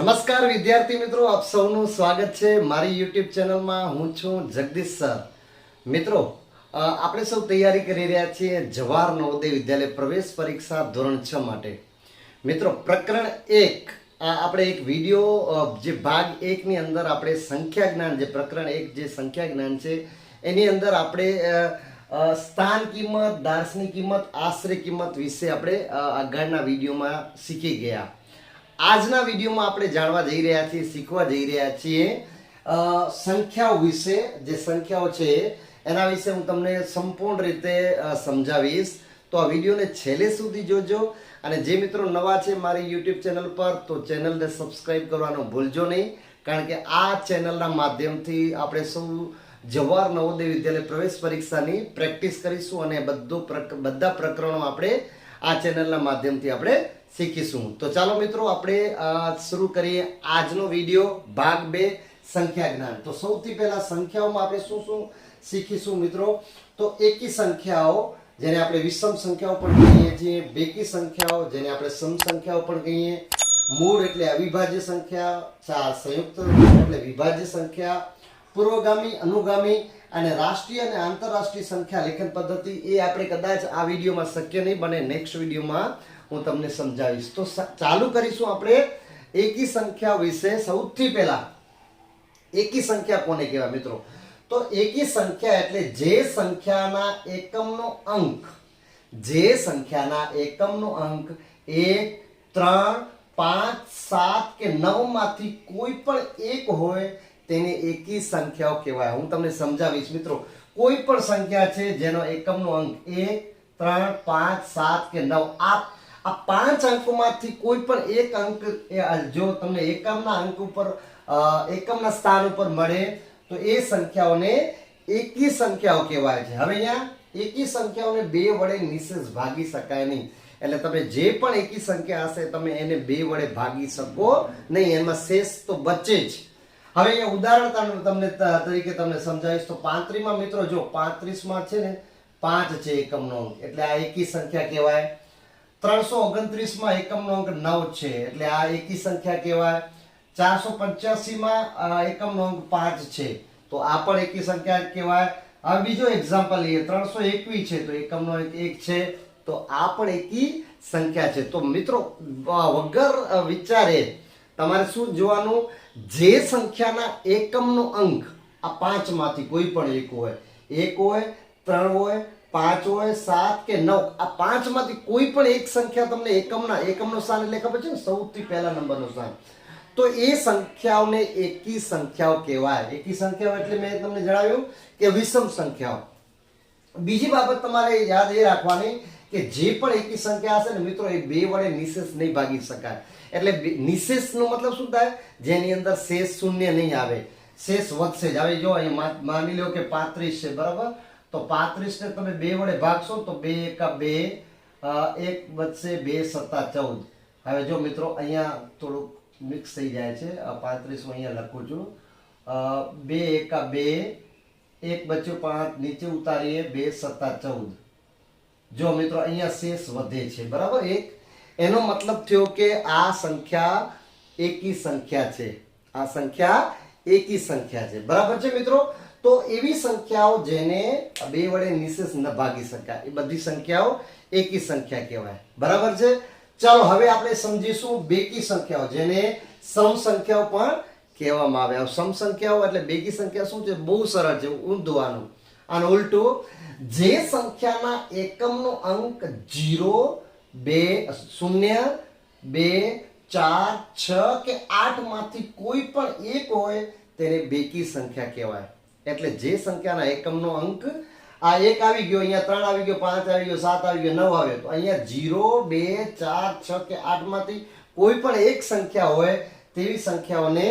નમસ્કાર વિદ્યાર્થી મિત્રો, આપ સૌનું સ્વાગત છે મારી યુટ્યુબ ચેનલમાં. હું છું જગદીશ સર. મિત્રો આપણે સૌ તૈયારી કરી રહ્યા છીએ જવાહર નવોદય વિદ્યાલય પ્રવેશ પરીક્ષા ધોરણ છ માટે. મિત્રો, પ્રકરણ એક આપણે એક વીડિયો જે ભાગ એકની અંદર આપણે સંખ્યા જ્ઞાન જે પ્રકરણ એક જે સંખ્યા જ્ઞાન છે, એની અંદર આપણે સ્થાન કિંમત, દાર્શનિક કિંમત, આશ્રય કિંમત વિશે આપણે આગળના વિડીયોમાં શીખી ગયા. આજના વિડીયોમાં આપણે જાણવા જઈ રહ્યા છીએ, શીખવા જઈ રહ્યા છીએ સંખ્યાઓ વિશે, જે સંખ્યાઓ છે, એના વિશે હું તમને સંપૂર્ણ રીતે સમજાવીશ. તો આ વિડીયોને છેલ્લે સુધી જોજો અને જે મિત્રો નવા છે મારી યુટ્યુબ ચેનલ પર, તો ચેનલને સબસ્ક્રાઇબ કરવાનું ભૂલજો નહીં. કારણ કે આ ચેનલના માધ્યમથી આપણે સૌ જવાહર નવોદય વિદ્યાલય પ્રવેશ પરીક્ષાની પ્રેક્ટિસ કરીશું અને બધું બધા પ્રકરણો આપણે આ ચેનલના માધ્યમથી આપણે શીખીશું. તો ચાલો મિત્રો, આપણે શરૂ કરીએ આજનો વીડિયો, ભાગ બે, સંખ્યા જ્ઞાન. તો સૌથી પહેલા સંખ્યાઓમાં આપણે શું શું શીખીશું મિત્રો? તો એકી સંખ્યાઓ, જેને આપણે વિષમ સંખ્યાઓ પણ કહીએ છીએ, બેકી સંખ્યાઓ, જેને આપણે સમ સંખ્યાઓ પણ કહીએ. મૂળ એટલે અવિભાજ્ય સંખ્યા ચાર સંયુક્ત એટલે વિભાજ્ય સંખ્યા. પૂર્વગામી, અનુગામી અને રાષ્ટ્રીય અને આંતરરાષ્ટ્રીય સંખ્યા લેખન પદ્ધતિ એ આપણે કદાચ આ વિડીયોમાં શક્ય નહીં બને. નેક્સ્ટ વિડીયોમાં હું તમને સમજાવીશ. તો ચાલુ કરીશું આપણે એકી સંખ્યા વિશે સૌથી પહેલા. એકી સંખ્યા કોને કહેવાય મિત્રો? તો એકી સંખ્યા એટલે જે સંખ્યાના એકમનો અંક, જે સંખ્યાના એકમનો અંક એક ત્રણ, પાંચ, સાત કે નવમાંથી કોઈ પણ એક હોય તેને એકી સંખ્યાઓ કહેવાય. હું તમને સમજાવીશ મિત્રો. કોઈ પણ સંખ્યા છે જેનો એકમનો અંક એક ત્રણ, પાંચ, સાત કે નવ આ આ પાંચ અંકોમાંથી કોઈ પણ એક અંક જો તમને એકમના અંક ઉપર એકમના સ્થાન ઉપર મળે, તો એ સંખ્યાઓને એકી સંખ્યાઓ કહેવાય છે. હવે અહીંયા એકી સંખ્યાઓને બે વડે નિશેષ ભાગી શકાય નહીં. એટલે તમે જે પણ એકી સંખ્યા હશે, તમે એને બે વડે ભાગી શકો નહીં. એમાં શેષ તો બચે જ. હવે અહીંયા ઉદાહરણ તમને તરીકે તમને સમજાવીશ. તો પાંત્રીસમાં મિત્રો જો પાંત્રીસમાં છે ને, પાંચ છે એકમનો એટલે આ એકી સંખ્યા કહેવાય. ત્રણસો ઓગણત્રીસમાં એકમનો અંક નવ છે. એટલે આ એકી સંખ્યા કહેવાય. ચારસો પંચ્યાસી માં એકમનો અંક પાંચ છે. તો આ પણ એકી સંખ્યા કહેવાય. હવે બીજો એક્ઝામ્પલ લઈએ. ત્રણસો એકવીસ છે, તો એકમનો અંક એક છે. તો આ પણ એકી સંખ્યા છે. તો મિત્રો વગર વિચારે તમારે શું જોવાનું? જે સંખ્યાના એકમનો અંક આ પાંચમાંથી કોઈ પણ એક હોય એક હોય, ત્રણ હોય પાંચ હોય, સાત કે નવ, આ પાંચમાંથી કોઈ પણ એક સંખ્યા તમને એકમના, એકમનો સ્થાન એટલે ખબર છે ને? સૌથી પહેલા નંબરનો સ્થાન તો એ સંખ્યાઓને એકી સંખ્યાઓ કહેવાય. એકી સંખ્યાઓ એટલે મેં તમને જણાવ્યું કે વિષમ સંખ્યાઓ. બીજી બાબત તમારે યાદ એ રાખવાની કે જે પણ એકી સંખ્યા હશે ને મિત્રો, એ બે વડે નિશેષ નહીં ભાગી શકાય. એટલે નિશેષનો મતલબ શું થાય? જેની અંદર શેષ શૂન્ય નહીં આવે. શેષ વધશે જ. હવે જો અહીં માની લો કે પાંત્રીસ છે, બરાબર? તો પાંત્રીસ ને તમે બે વડે ભાગશો તો બે એકા બે એક વધશે બે સત્તા ચૌદ. હવે જો મિત્રો અહીંયા થોડુંક મિક્સ થઈ જાય છે પાંત્રીસ હું અહીંયા લખું છું. બે એકા બે, એક બચ્યું પાંચ, નીચે ઉતારીએ, બે સત્તા ચૌદ. જો મિત્રો અહીંયા શેષ વધે છે, બરાબર? એક, એનો મતલબ થયો કે આ સંખ્યા એકી સંખ્યા છે. આ સંખ્યા એકી સંખ્યા છે. બરાબર છે મિત્રો? તો એવી સંખ્યાઓ જેને બે વડે નિશેષ ન ભાગી શકાય. એ બધી સંખ્યાઓ એકી સંખ્યા કહેવાય. બરાબર છે? ચાલો હવે આપણે સમજીશું બેકી સંખ્યાઓ, જેને સમ સંખ્યાઓ પણ કહેવામાં આવે. સમ સંખ્યાઓ એટલે બેકી સંખ્યા શું છે? બહુ સરળ છે, ઊંધવાનું. અને ઉલટું, જે સંખ્યાના એકમનો અંક જીરો, બે, શૂન્ય, બે, ચાર, છ કે આઠમાંથી કોઈ પણ એક હોય, તેને બેકી સંખ્યા કહેવાય. એટલે જે સંખ્યાના એકમનો અંક, આ એક આવી ગયો, અહીંયા ત્રણ આવી ગયો, પાંચ આવી ગયો, સાત આવી ગયો, નવ આવ્યો તો અહીંયા જીરો, બે, ચાર, છ કે આઠમાંથી કોઈ પણ એક સંખ્યા હોય, તેવી સંખ્યાઓને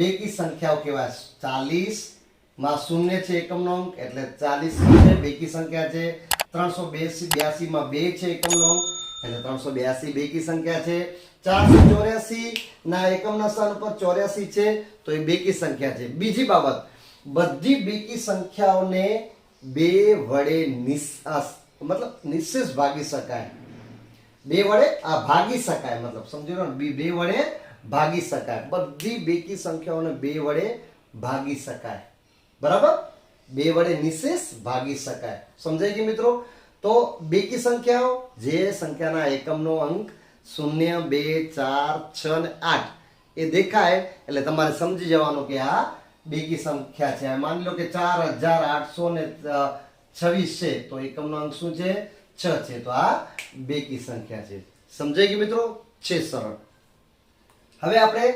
બેકી સંખ્યાઓ કહેવાય. ચાલીસમાં શૂન્ય છે એકમનો અંક, એટલે ચાલીસ છે બેકી સંખ્યા છે. ત્રણસો બેસી, બ્યાસી માં બે છે એકમનો અંક, એટલે ત્રણસો બ્યાસી બેકી સંખ્યા છે. ચારસો ચોર્યાસી ના એકમના સ્થાન ઉપર ચોર્યાસી છે, તો એ બેકી સંખ્યા છે. બીજી બાબત બધી બેકી સંખ્યાઓને બે વડે મતલબ નિશેષ ભાગી શકાય. બે વડે આ ભાગી શકાય, મતલબ સમજી લો બે બે વડે ભાગી શકાય. બધી બેકી સંખ્યાઓને બે વડે ભાગી શકાય. બરાબર? બે વડે નિશેષ ભાગી શકાય. સમજાય કે મિત્રો? તો બેકી સંખ્યાઓ, જે સંખ્યાના એકમનો અંક શૂન્ય, બે, ચાર, છ ને આઠ, એ દેખાય. એટલે તમારે સમજી જવાનું કે આ બેકી સંખ્યા છે. માની લો કે ચાર હજાર આઠસો ને છવ્વીસ છે, તો એકમનો અંક શું છે? છ છે. તો આ બેકી સંખ્યા છે. સમજાય કે મિત્રો? છે સરળ. હવે આપણે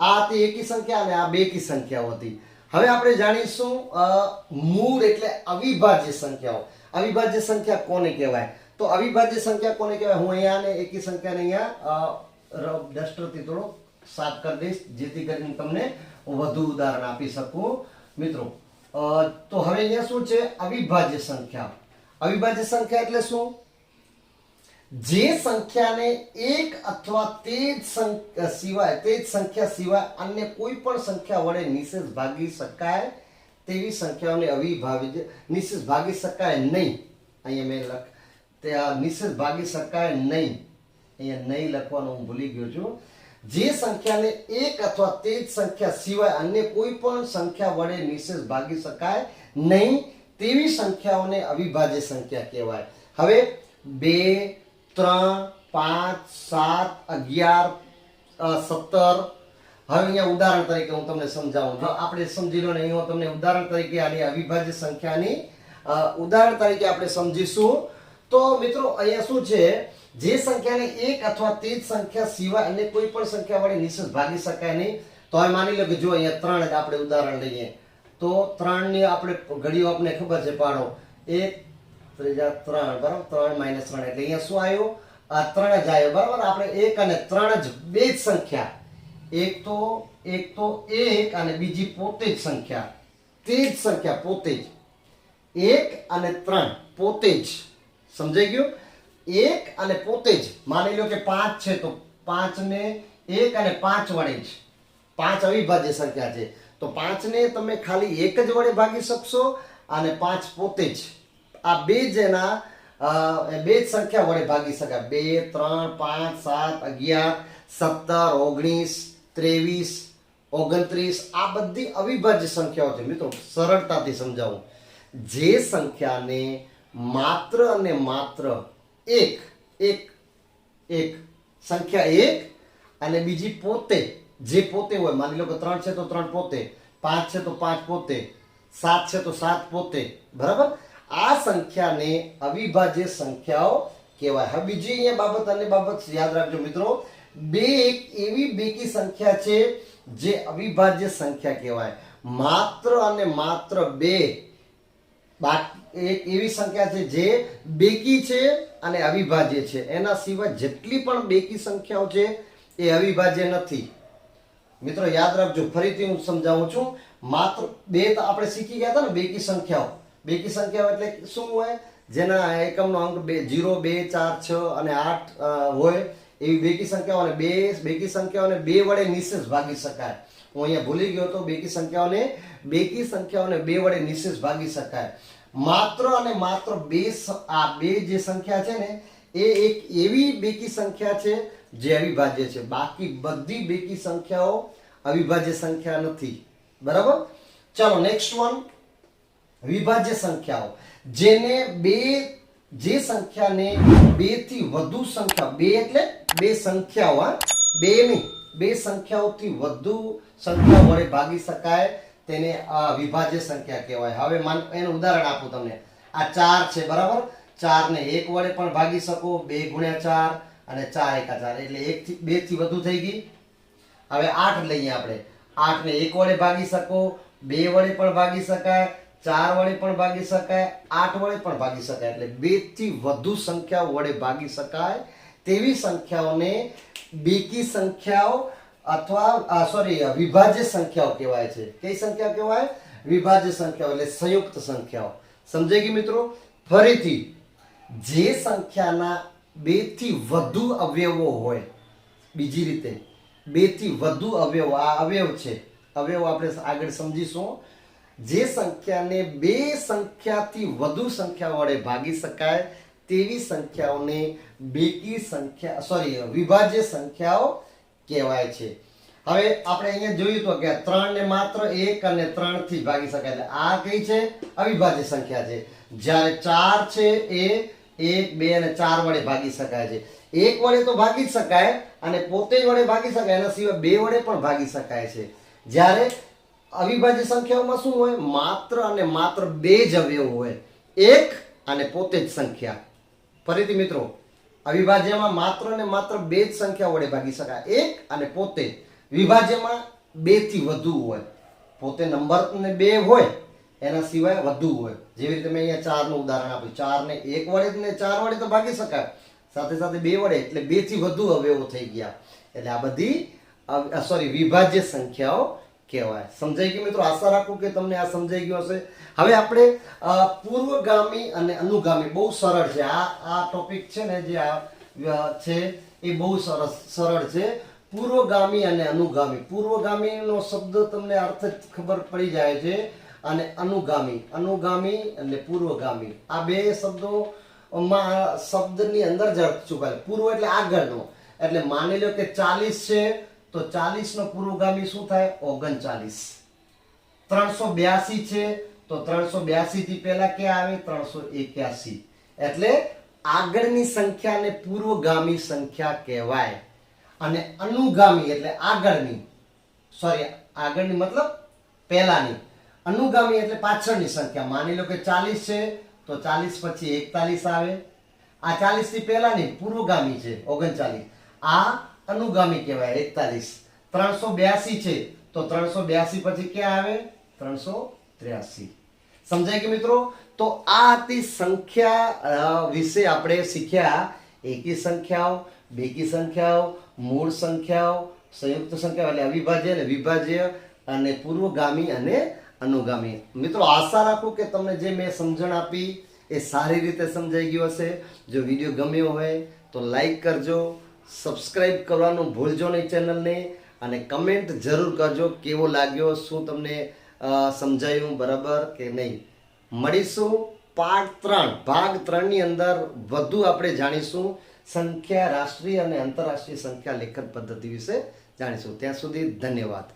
આ તે એકી સંખ્યા અને આ બેકી સંખ્યાઓ હતી. હવે આપણે જાણીશું મૂળ એટલે અવિભાજ્ય સંખ્યાઓ. અવિભાજ્ય સંખ્યા કોને કહેવાય? તો અવિભાજ્ય સંખ્યા કોને કહેવાય? હું અહીંયા ને એકી સંખ્યાને અહીંયા ડસ્ટરથી થોડો સાફ કરી દઈશ, જેથી કરીને તમને વધુ ઉદાહરણ આપી શકું. મિત્રો તો હવે અહીંયા શું છે? અવિભાજ્ય સંખ્યા. અવિભાજ્ય સંખ્યા એટલે શું? જે સંખ્યાને એક અથવા તે જ સિવાય, તે જ સંખ્યા સિવાય અન્ય કોઈ પણ સંખ્યા વડે નિશેષ ભાગી શકાય તેવી સંખ્યાઓને અવિભાજ્ય, નિશેષ ભાગી શકાય નહીં. અહીંયા મેં લખ, તે નિશેષ ભાગી શકાય નહીં. અહીંયા નહીં લખવાનું હું ભૂલી ગયો છું. જે સંખ્યાને એક અથવા તે જ સંખ્યા સિવાય અન્ય કોઈ પણ સંખ્યા વડે નિશેષ ભાગી શકાય નહીં, તેવી સંખ્યાઓને અવિભાજ્ય સંખ્યા કહેવાય. હવે બે, ત્રણ, પાંચ, સાત, અગિયાર સત્તર. હવે અહીંયા ઉદાહરણ તરીકે હું તમને સમજાવું. છું આપણે સમજી લો ને અહીં હું તમને ઉદાહરણ તરીકે આની અવિભાજ્ય સંખ્યાની ઉદાહરણ તરીકે આપણે સમજીશું. તો મિત્રો, અહીંયા શું છે? જે સંખ્યાને એક અથવા તે જ સંખ્યા સિવાય અને કોઈ પણ સંખ્યા વડે નિશેષ ભાગી શકાય નહીં. તો હવે માની લો કે જો અહીંયા ત્રણ જ આપણે ઉદાહરણ લઈએ, તો ત્રણની આપણે ઘડીઓ આપણે ખબર છે પાડો. એક, ત્રીજા ત્રણ, બરાબર? ત્રણ માઇનસ ત્રણ એટલે અહીંયા શું આવ્યું? આ ત્રણ જ આવ્યો, બરાબર? આપણે એક અને ત્રણ જ બે જ સંખ્યા. એક તો એક તો એક અને બીજી પોતે જ સંખ્યા. તે જ સંખ્યા પોતે જ. એક અને ત્રણ પોતે જ. સમજાઈ ગયું? એક અને પોતે જ. માની લો કે પાંચ છે, તો પાંચ ને એક અને પાંચ વડે જ. પાંચ અવિભાજ્ય સંખ્યા છે. તો પાંચને તમે ખાલી એક જ વડે ભાગી શકશો અને પાંચ પોતે જ. આ બે જ એના બે જ સંખ્યા વડે ભાગી શકાય. બે, ત્રણ, પાંચ, સાત, અગિયાર, સત્તર, ઓગણીસ, ત્રેવીસ, ઓગણત્રીસ. આ બધી અવિભાજ્ય સંખ્યાઓ છે. મિત્રો, સરળતાથી સમજાવું. જે સંખ્યાને માત્ર અને માત્ર એક એક એક. સંખ્યા એક અને બીજી પોતે, જે પોતે હોય, માની લો કે ત્રણ છે તો ત્રણ પોતે, પાંચ છે તો પાંચ પોતે, સાત છે તો સાત પોતે, બરાબર? આ સંખ્યાને અવિભાજ્ય સંખ્યાઓ કહેવાય. હવે બીજી અહીંયા બાબત અને બાબત યાદ રાખજો મિત્રો. બે એક એવી બેકી સંખ્યા છે જે અવિભાજ્ય સંખ્યા કહેવાય. માત્ર અને માત્ર બે. એક એવી સંખ્યા છે જે બેકી છે અને અવિભાજ્ય છે. એના સિવાય જેટલી પણ બેકી સંખ્યાઓ છે એ અવિભાજ્ય નથી. મિત્રો, યાદ રાખજો, ફરીથી હું સમજાવું છું. માત્ર બે આપણે શીખી ગયા હતા ને, બેકી સંખ્યાઓ. બેકી સંખ્યાઓ એટલે શું હોય? જેના એકમનો અંક બે, જીરો, બે, ચાર, છ અને આઠ હોય, એવી બેકી સંખ્યાઓને બે, બેકી સંખ્યાઓને બે વડે નિશેષ ભાગી શકાય. હું અહીંયા ભૂલી ગયો તો બેકી સંખ્યાઓને બેકી સંખ્યાઓને બે વડે નિશેષ ભાગી શકાય. માત્ર અને માત્ર બે આ બે જે સંખ્યા છે ને, એ એક એવી બેકી સંખ્યા છે જે અવિભાજ્ય છે. બાકી બધી બેકી સંખ્યાઓ અવિભાજ્ય સંખ્યા નથી. બરાબર? ચાલો નેક્સ્ટ વન વિભાજ્ય સંખ્યાઓ. જેને બે, જે સંખ્યાને બેથી વધુ સંખ્યા, બે એટલે બે સંખ્યાઓ બે નહીં. બે સંખ્યાઓથી વધુ સંખ્યા વડે ભાગી શકાય. તેને વિભાજ્ય સંખ્યા કહેવાય. હવે માન એનું ઉદાહરણ આપું તમને. આ ચાર છે, બરાબર? ચાર ને એક વડે પણ ભાગી શકો. બે ગુણ્યા ચાર અને ચાર એકા ચાર. એટલે એક થી બેથી વધુ થઈ ગઈ. હવે આઠ લઈએ આપણે. આઠ ને એક વડે ભાગી શકો. બે વડે પણ ભાગી શકાય. ચાર વડે પણ ભાગી શકાય. આઠ વડે પણ ભાગી શકાય. એટલે બેથી વધુ સંખ્યાઓ વડે ભાગી શકાય. તેવી સંખ્યાઓને બેકી સંખ્યાઓ અથવા સોરી વિભાજ્ય સંખ્યાઓ કહેવાય છે. કઈ સંખ્યાઓ કહેવાય? વિભાજ્ય સંખ્યાઓ એટલે સંયુક્ત સંખ્યાઓ. સમજાઈ ગઈ મિત્રો? ફરીથી, જે સંખ્યાના બેથી વધુ અવયવો હોય, બીજી રીતે બેથી વધુ અવયવ, આ અવયવ છે. અવયવ આપણે આગળ સમજીશું. જે સંખ્યાને બે સંખ્યાથી વધુ સંખ્યા વડે ભાગી શકાય, તેવી સંખ્યાઓને બેકી સંખ્યા સોરી વિભાજ્ય સંખ્યાઓ કહેવાય છે. હવે આપણે અહીંયા જોયું તો કે ત્રણ ને માત્ર એક અને ત્રણથી ભાગી શકાય. એટલે આ કઈ છે? અવિભાજ્ય સંખ્યા છે. જ્યારે ચાર છે એ એક, બે અને ચાર વડે ભાગી શકાય છે. એક વડે તો ભાગી જ શકાય અને પોતે જ વડે ભાગી શકાય, એના સિવાય બે વડે પણ ભાગી શકાય છે. જ્યારે અવિભાજ્ય સંખ્યાઓમાં શું હોય? માત્ર અને માત્ર બે જ અવયવ હોય. એક અને પોતે જ સંખ્યા. ફરીથી મિત્રો અવિભાજ્યમાં માત્ર ને માત્ર બે જ સંખ્યા વડે ભાગી શકાય. એક અને પોતે. વિભાજ્યમાં બેથી વધુ હોય. પોતે નંબર ને બે હોય, એના સિવાય વધુ હોય. જેવી રીતે મેં અહીંયા ચારનું ઉદાહરણ આપ્યું. ચાર ને એક વડે ને ચાર વડે તો ભાગી શકાય. સાથે સાથે બે વડે એટલે બેથી વધુ અવયવો થઈ ગયા. એટલે આ બધી સોરી વિભાજ્ય સંખ્યાઓ કહેવાય. સમજાઈ ગયું મિત્રો? આશા રાખું કે તમને આ સમજાઈ ગયું હશે. હવે આપણે પૂર્વગામી અને અનુગામી બહુ સરળ છે. આ આ ટોપિક છે ને જે આ છે, એ બહુ સરસ, સરળ છે. પૂર્વગામી અને અનુગામી. પૂર્વગામીનો શબ્દ તમને અર્થ જ ખબર પડી જાય છે. અને અનુગામી. અનુગામી અને પૂર્વગામી. આ બે શબ્દો માં શબ્દની અંદર જ અર્થ ચૂકાય પૂર્વ એટલે આગળનો. એટલે માની લો કે ચાલીસ છે તો ચાલીસ નો પૂર્વગામી શું થાય? ઓગણચાલીસ. ત્રણસો બ્યાસી છે, તો ત્રણસો બ્યાસી થી પહેલા ક્યાં આવે? ત્રણસો એક્યાસી. એટલે આગળની સંખ્યાને પૂર્વગામી સંખ્યા કહેવાય. અને અનુગામી, એટલે આગળની. સોરી આગળની મતલબ પહેલાની. અનુગામી એટલે પાછળની સંખ્યા. માની લો કે ચાલીસ છે, તો ચાલીસ પછી એકતાલીસ આવે. આ ચાલીસથી પહેલાની પૂર્વગામી છે, ઓગણચાલીસ. આ અનુગામી કહેવાય, એકતાલીસ. ત્રણસો બ્યાસી છે, તો ત્રણસો બ્યાસી પછી ક્યાં આવે? ત્રણસો ત્ર્યાસી. સમજાય કે મિત્રો? તો આ હતી સંખ્યા વિશે આપણે શીખ્યા. એકી સંખ્યાઓ, બેકી સંખ્યાઓ, મૂળ સંખ્યાઓ, સંયુક્ત સંખ્યાઓ એટલે અવિભાજ્ય અને વિભાજ્ય અને પૂર્વગામી અને અનુગામી. મિત્રો, આશા રાખું કે તમને જે મેં સમજણ આપી એ સારી રીતે સમજાઈ ગયું હશે. જો વીડિયો ગમ્યો હોય તો લાઈક કરજો સબસ્ક્રાઈબ કરવાનું ભૂલજો નહીં ચેનલને અને કમેન્ટ જરૂર કરજો કેવો લાગ્યો, શું તમને સમજાયું બરાબર કે નહીં. મળીશું પાર્ટ ત્રણ. ભાગ ત્રણની અંદર વધુ આપણે જાણીશું સંખ્યા રાષ્ટ્રીય અને આંતરરાષ્ટ્રીય સંખ્યા લેખન પદ્ધતિ વિશે જાણીશું. ત્યાં સુધી ધન્યવાદ.